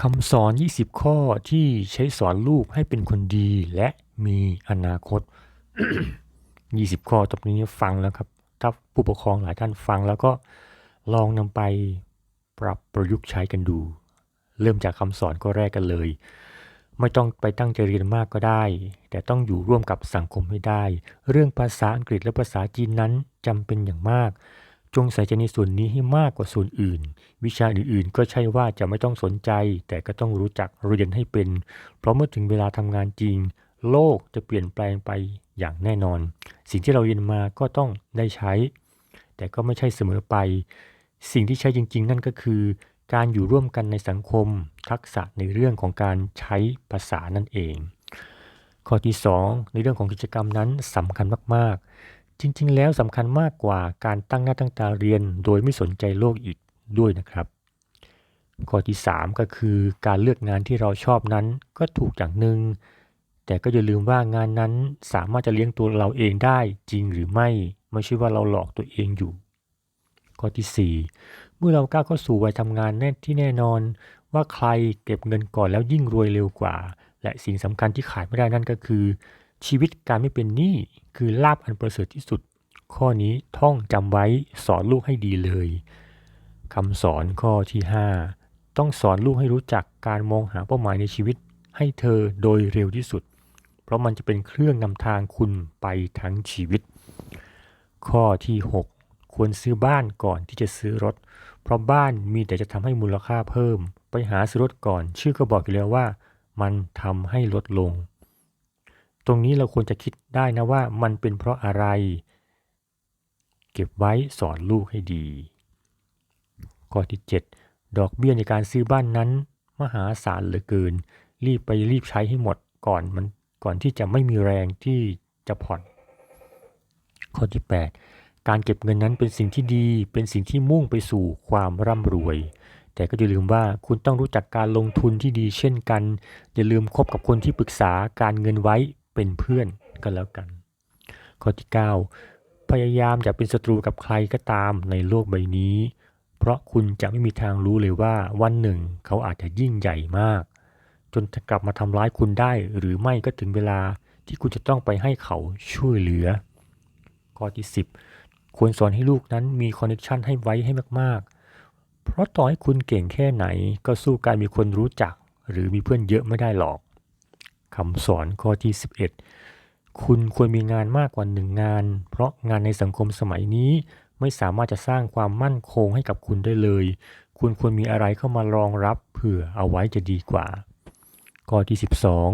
คำสอน 20 ข้อที่ใช้สอนลูกให้เป็นคนดีและมีอนาคต 20 ข้อตรงนี้ฟังแล้วครับ ถ้าผู้ปกครองหลายท่านฟังแล้วก็ลองนำไปปรับประยุกต์ใช้กันดู เริ่มจากคำสอนข้อแรกกันเลย ไม่ต้องไปตั้งใจเรียนมากก็ได้ แต่ต้องอยู่ร่วมกับสังคมให้ได้ เรื่องภาษาอังกฤษและภาษาจีนนั้นจำเป็นอย่างมาก จงใส่ใจในส่วนนี้ให้มากกว่าส่วนอื่น วิชาอื่นๆ ก็ใช่ว่าจะไม่ต้องสนใจ แต่ก็ต้องรู้จักเรียนให้เป็น เพราะเมื่อถึงเวลาทำงานจริง โลกจะเปลี่ยนแปลงไปอย่างแน่นอน สิ่งที่เราเรียนมาก็ต้องได้ใช้ แต่ก็ไม่ใช่เสมอไป สิ่งที่ใช้จริง ๆ นั่นก็คือ การอยู่ร่วมกันในสังคม ทักษะในเรื่องของการใช้ภาษานั่นเอง ข้อที่ 2 ในเรื่องของกิจกรรมนั้นสำคัญมากๆ จริง ๆ แล้วสำคัญมากกว่าการตั้งหน้าตั้งตาเรียนโดยไม่สนใจโลกอีกด้วยนะครับ ข้อที่ 3 ก็คือการเลือกงานที่เราชอบนั้นก็ถูกอย่างหนึ่งแต่ก็อย่าลืมว่างานนั้นสามารถจะเลี้ยงตัวเราเองได้จริงหรือไม่ ไม่ใช่ว่าเราหลอกตัวเองอยู่ ข้อที่ 4 เมื่อเราก้าวเข้าสู่วัยทำงานแน่ที่แน่นอน ว่าใครเก็บเงินก่อนแล้วยิ่งรวยเร็วกว่า และสิ่งสำคัญที่ขาดไม่ได้นั่นก็คือ ชีวิตการไม่เป็นหนี้คือลาภอันประเสริฐที่สุด ข้อนี้ท่องจำไว้สอนลูกให้ดีเลยคำสอนข้อที่ 5 ต้องสอนลูกให้รู้จักการมองหาเป้าหมายในชีวิตให้เธอโดยเร็วที่สุด เพราะมันจะเป็นเครื่องนำทางคุณไปทั้งชีวิต ข้อที่ 6 ควรซื้อบ้านก่อนที่จะซื้อรถ เพราะบ้านมีแต่จะทำให้มูลค่าเพิ่ม ไปหาซื้อรถก่อน ชื่อก็บอกอยู่แล้วว่า มันทำให้ลดลง ตรงนี้เราควรจะคิดได้นะว่ามันเป็นเพราะอะไร เก็บไว้สอนลูกให้ดี ข้อที่ 7 ดอกเบี้ยในการซื้อบ้านนั้น มหาศาลเหลือเกิน รีบไปรีบใช้ให้หมดก่อนมันก่อนที่จะไม่มีแรงที่จะผ่อน ข้อที่ 8 การเก็บเงินนั้นเป็นสิ่งที่ดีเป็นสิ่งที่มุ่งไปสู่ความร่ำรวยแต่ก็อย่าลืมว่าคุณต้องรู้จักการลงทุนที่ดีเช่นกัน อย่าลืมคบกับคนที่ปรึกษาการเงินไว้ เป็นเพื่อนกันแล้วกัน ข้อที่ 9 พยายามอย่าเป็นศัตรูกับใครก็ตามในโลกใบนี้ เพราะคุณจะไม่มีทางรู้เลยว่าวันหนึ่งเขาอาจจะยิ่งใหญ่มาก จนจะกลับมาทำร้ายคุณได้หรือไม่ก็ถึงเวลาที่คุณจะต้องไปให้เขาช่วยเหลือ ข้อที่ 10 ควรสอนให้ลูกนั้นมีคอนเนคชันให้ไว้ให้มากๆ เพราะต่อให้คุณเก่งแค่ไหนก็สู้การมีคนรู้จัก หรือมีเพื่อนเยอะไม่ได้หรอก คำสอนข้อที่ 11 คุณควรมีงานมากกว่าหนึ่งงาน เพราะงานในสังคมสมัยนี้ไม่สามารถจะสร้างความมั่นคงให้กับคุณได้เลย คุณควรมีอะไรเข้ามารองรับเผื่อเอาไว้จะดีกว่า ข้อที่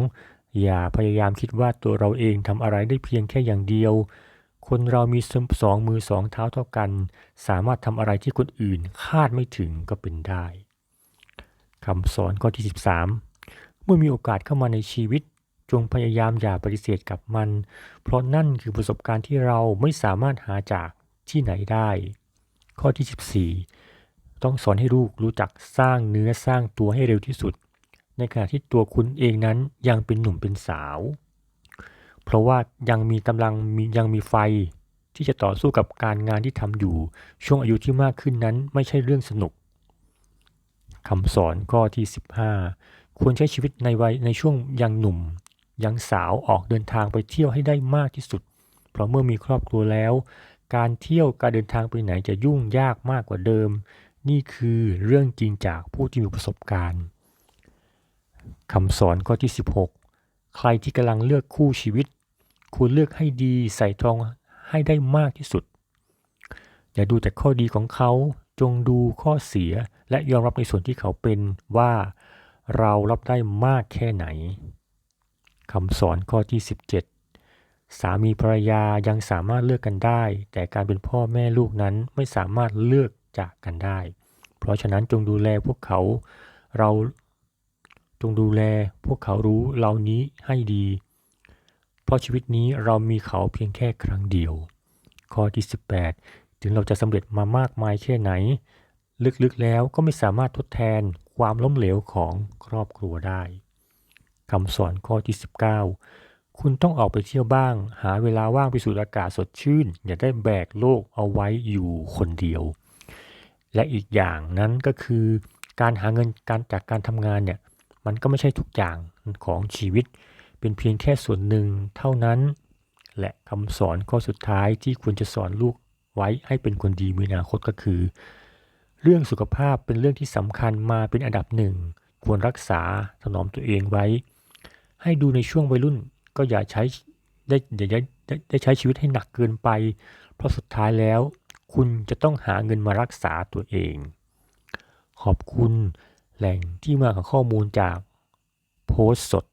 12 อย่าพยายามคิดว่าตัวเราเองทำอะไรได้เพียงแค่อย่างเดียว คนเรามีสองมือสองเท้าเท่ากัน สามารถทำอะไรที่คนอื่นคาดไม่ถึงก็เป็นได้คำสอนข้อที่ 13 เมื่อมีโอกาสเข้ามาในชีวิต จงพยายามอย่าปฏิเสธกับมัน เพราะนั่นคือประสบการณ์ที่เราไม่สามารถหาจากที่ไหนได้ ข้อที่ 14 ต้องสอนให้ลูกรู้จักสร้างเนื้อสร้างตัวให้เร็วที่สุด ในขณะที่ตัวคุณเองนั้นยังเป็นหนุ่มเป็นสาว เพราะว่ายังมีกำลังมียังมีไฟ ที่จะต่อสู้กับการงานที่ทำอยู่ ช่วงอายุที่มากขึ้นนั้นไม่ใช่เรื่องสนุกคำสอนข้อที่ 15 ควรใช้ชีวิตในวัยในช่วงยังหนุ่ม ยังสาวออกเดินทางไปเที่ยวให้ได้มากที่สุด เพราะเมื่อมีครอบครัวแล้ว การเที่ยวการเดินทางไปไหนจะยุ่งยากมากกว่าเดิม นี่คือเรื่องจริงจากผู้ที่มีประสบการณ์คำสอนข้อที่ 16 ใครที่กำลังเลือกคู่ชีวิต ควรเลือกให้ดีใส่ทองให้ได้มากที่สุด อย่าดูแต่ข้อดีของเขาจงดูข้อเสียและยอมรับในส่วนที่เขาเป็นว่าเรารับได้มากแค่ไหน คำสอนข้อที่ 17 สามีภรรยายังสามารถเลือกกันได้ แต่การเป็นพ่อแม่ลูกนั้นไม่สามารถเลือกจากกันได้ เพราะฉะนั้นจงดูแลพวกเขาเราจงดูแลพวกเขารู้เหล่านี้ให้ดี เพราะชีวิตนี้เรามีเขาเพียงแค่ครั้งเดียว ข้อที่ 18 ถึงเราจะสำเร็จมามากมายแค่ไหน ลึกๆแล้วก็ไม่สามารถทดแทนความล้มเหลวของครอบครัวได้ คำสอนข้อที่ 19 คุณต้องออกไปเที่ยวบ้าง หาเวลาว่างไปสูดอากาศสดชื่น อย่าได้แบกโลกเอาไว้อยู่คนเดียว และอีกอย่างนั้นก็คือการหาเงินการจากการทำงานเนี่ยมันก็ไม่ใช่ทุกอย่างของชีวิต เป็นเพียงแค่ส่วนหนึ่งเท่านั้น และคำสอนข้อสุดท้ายที่ควรจะสอนลูกไว้ให้เป็นคนดีมีอนาคตก็คือ เรื่องสุขภาพเป็นเรื่องที่สำคัญมาเป็นอันดับหนึ่ง ควรรักษาถนอมตัวเองไว้ ให้ดูในช่วงวัยรุ่นก็อย่าใช้ได้อย่าได้ได้ได้ใช้ชีวิตให้หนักเกินไป เพราะสุดท้ายแล้ว คุณจะต้องหาเงินมารักษาตัวเอง ขอบคุณแหล่งที่มาของข้อมูลจากโพสต์สด